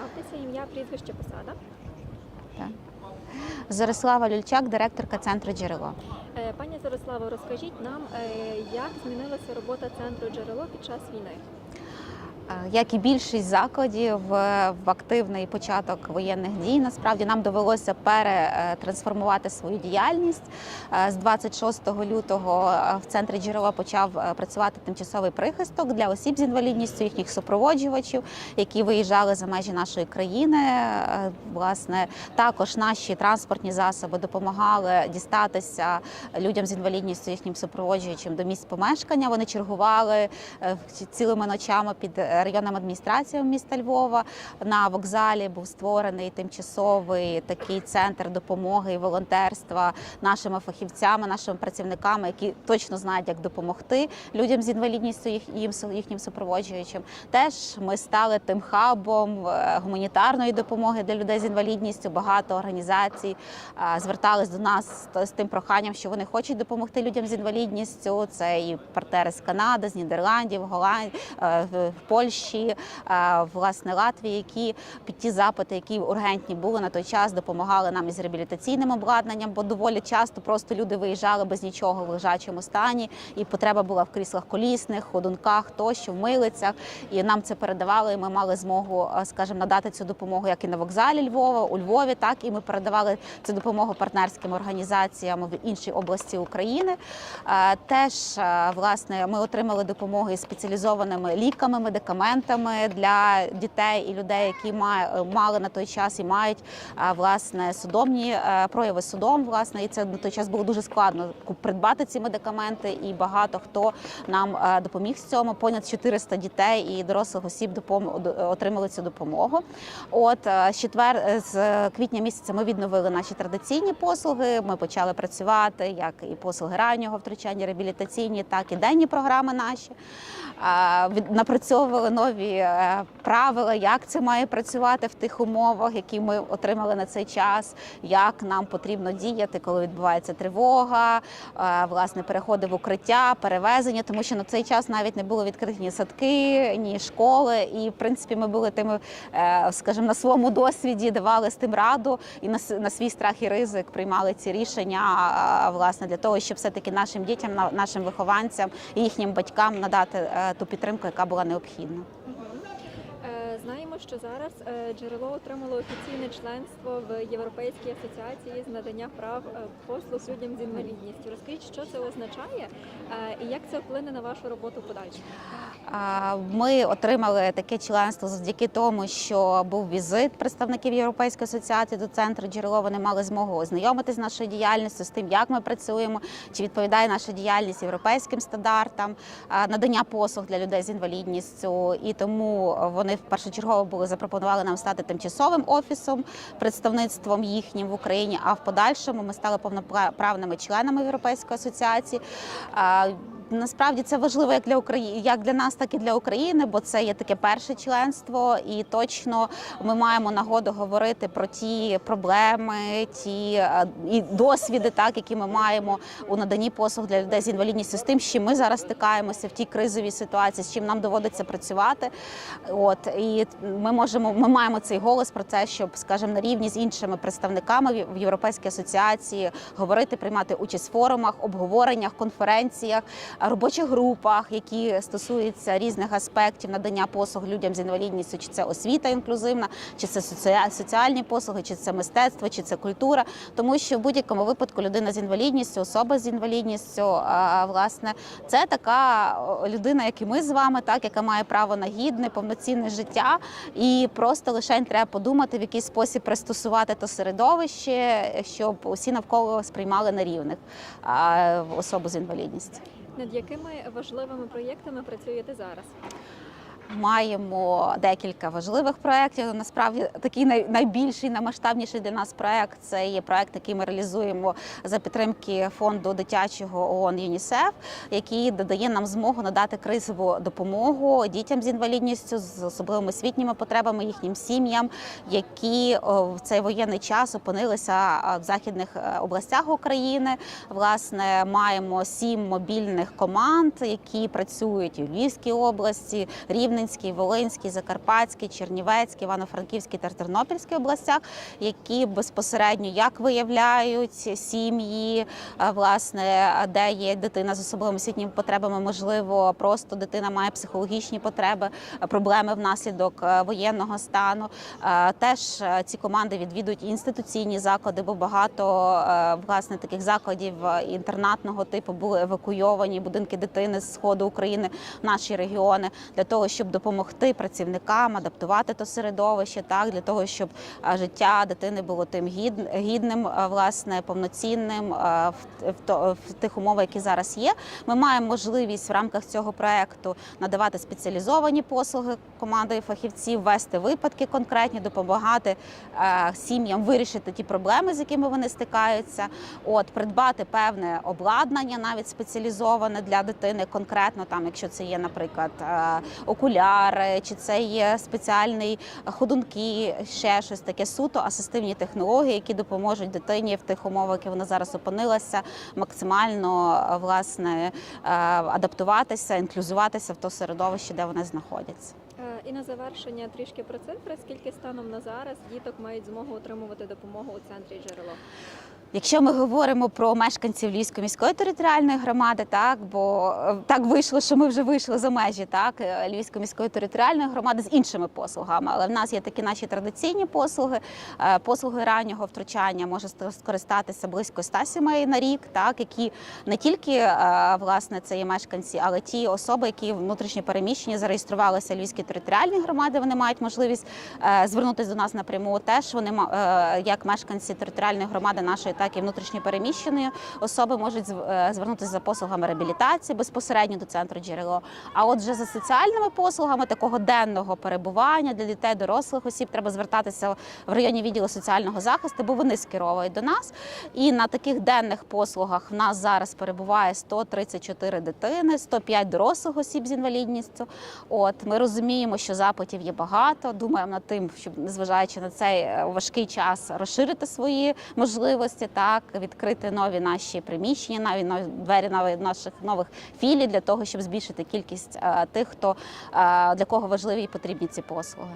Представтеся, ім'я, прізвище, посада. Зорислава Люльчак, директорка центру джерело. Е, Пані Зарославо, розкажіть нам, е, як змінилася робота центру джерело під час війни? Е, Як і більшість закладів в в активний початок воєнних дій, насправді нам довелося перетрансформувати свою діяльність. Е, З 26 лютого е, в центрі джерела почав е, працювати тимчасовий прихисток для осіб з інвалідністю, їхніх супроводжувачів, які виїжджали за межі нашої країни. Е, Власне, також наші транспортні засоби допомагали дістатися людям з інвалідністю, їхнім супроводжуючим до місць помешкання. Вони чергували е, цілими ночами під районним адміністрацією міста Львова. На вокзалі був створений тимчасовий такий центр допомоги і волонтерства нашими фахівцями, нашими працівниками, які точно знають, як допомогти людям з інвалідністю їм їхнім супроводжуючим. Теж ми стали тим хабом е, гуманітарної допомоги для людей з інвалідністю. Багато організацій е, звертались до нас з- тим проханням, що вони хочуть допомогти людям з інвалідністю. Це і партнери з Канади, з Нідерландів, Голландії, в Польщі, е, власне Латвії, які під ті запити, які ургентні були на той час, допомагали нам із реабілітаційним обладнанням, бо доволі часто просто люди виїжджали без нічого в лежачому стані, і потреба була в кріслах колісних, ходунках, тощо в милицях. І нам це передавали. і Ми мали змогу, е, скажімо, надати цю допомогу як і на вокзалі Львова, у Львові, так і ми передавали цю допомогу партнерським організаціям в іншій області України. Е, Теж власне ми отримали допомогу із спеціалізованими ліками, медикаментами для дітей і людей, які мали на той час і мають е, власне судомні е, прояви судом. Власне, і це на той час було дуже складно придбати ці медикаменти. І багато хто нам е, допоміг з цьому. Понад 400 дітей і дорослих осіб отримали цю допомогу. От з четвер з квітня місяця ми відновили наші традиційні послуги. Ми почали працювати як і послуги раннього втручання, реабілітаційні, так і денні програми наші. Е, від- нові е, правила, як це має працювати в тих умовах, які ми отримали на цей час, як нам потрібно діяти, коли відбувається тривога, е, власне, переходи в укриття, перевезення, тому що на цей час навіть не було відкриті ні садки, ні школи. І в принципі ми були тими, е, скажімо, на своєму досвіді давали з тим раду і на свій страх і ризик приймали ці рішення, власне, для того, щоб все-таки нашим дітям, на- нашим вихованцям і їхнім батькам надати ту підтримку, яка була необхідна. ചെയ്യുന്നു що зараз е, джерело отримало офіційне членство в Європейській асоціації з надання прав е, послуг людям з інвалідністю. Розкажіть, що це означає е, і як це вплине на вашу роботу подальше? Ми отримали таке членство завдяки тому, що був візит представників Європейської асоціації до центру джерело. Вони мали змогу ознайомитись з нашою діяльністю, з тим, як ми працюємо, чи відповідає наша діяльність європейським стандартам, надання послуг для людей з інвалідністю. І тому вони першочергово були запропонували нам стати тимчасовим офісом, представництвом їхнім в Україні. А в подальшому ми стали повноправними членами Європейської асоціації. Насправді це важливо як для України, як для нас, так і для України, бо це є таке перше членство, і точно ми маємо нагоду говорити про ті проблеми, ті е, і досвіди, так які ми маємо у наданні послуг для людей з інвалідністю, з тим, з чим ми зараз стикаємося в тій кризовій ситуації, з чим нам доводиться працювати. От і ми можемо, ми маємо цей голос про це, щоб, скажімо, на рівні з іншими представниками в Європейській асоціації говорити, приймати участь в форумах, обговореннях, конференціях робочих групах, які стосуються різних аспектів надання послуг людям з інвалідністю, чи це освіта інклюзивна, чи це соціальні послуги, чи це мистецтво, чи це культура. Тому що в будь-якому випадку людина з інвалідністю, особа з інвалідністю, власне, це така людина, як і ми з вами, так яка має право на гідне, повноцінне життя, і просто лише треба подумати, в який спосіб пристосувати то середовище, щоб усі навколо сприймали на рівних особу з інвалідністю. Над якими важливими проєктами працюєте зараз? Маємо декілька важливих проєктів. Насправді такий найбільший, наймасштабніший для нас проєкт це є проєкт, який ми реалізуємо за підтримки фонду дитячого ООН ЮНІСЕФ, який додає нам змогу надати кризову допомогу дітям з інвалідністю, з особливими освітніми потребами, їхнім сім'ям, які в цей воєнний час опинилися в західних е, областях України. Власне, маємо сім мобільних команд, які працюють в Львівській області, Рівненській, Рівненській, Волинській, Закарпатській, Чернівецькій, Івано-Франківській та Тернопільській областях, які безпосередньо як виявляють сім'ї, е, власне, де є дитина з особливими освітніми потребами, можливо, просто дитина має психологічні потреби, проблеми внаслідок е, воєнного стану. Е, Теж ці команди відвідують інституційні заклади, бо багато власне таких закладів інтернатного типу були евакуйовані будинки дитини з сходу України наші регіони для того, щоб допомогти працівникам адаптувати то середовище, так для того, щоб життя дитини було тим гід- гідним, власне, повноцінним в, тих умовах, які зараз є. Ми маємо можливість в рамках цього проекту надавати спеціалізовані послуги командою фахівців, вести випадки конкретні, допомагати сім'ям вирішити ті проблеми, з якими вони стикаються. От придбати певне обладнання, навіть спеціалізоване для дитини, конкретно там, якщо це є, наприклад, е, окуляри, чи це є спеціальний ходунки, ще щось таке суто асистивні технології, які допоможуть дитині в тих умовах, які вона зараз опинилася, максимально е, власне е, адаптуватися, інклюзуватися в то середовище, де вони знаходяться. Е, І на завершення трішки про цифри. Скільки станом на зараз діток мають змогу отримувати допомогу у центрі джерело? Якщо ми говоримо про мешканців Львівської міської територіальної громади, так бо е, так вийшло, що ми вже вийшли за межі так е, Львівської міської територіальної громади з іншими послугами. Але в нас є такі наші традиційні послуги. Е, Послуги раннього втручання може скористатися близько 100 сімей на рік, так які не тільки власне це є мешканці, але ті особи, які внутрішньо переміщені, зареєструвалися в Львівській територіальній громаді. Вони мають можливість звернутися до нас напряму. Теж вони як мешканці територіальної громади нашої, так і внутрішньо переміщеної особи можуть е, звернутися за послугами реабілітації безпосередньо до центру джерело. А от вже за соціальними послугами такого денного перебування для дітей, дорослих осіб треба звертатися в районні відділу соціального захисту, бо вони скеровують до нас. І на таких денних послугах в нас зараз перебуває 134 дитини, 105 дорослих осіб з інвалідністю. От ми розуміємо, що запитів є багато. Думаємо над тим, щоб незважаючи на цей е, важкий час розширити свої можливості, так відкрити нові наші приміщення, нові нові двері навіть наших нових філій для того, щоб збільшити кількість е, тих, хто е, для кого важливі і потрібні ці послуги.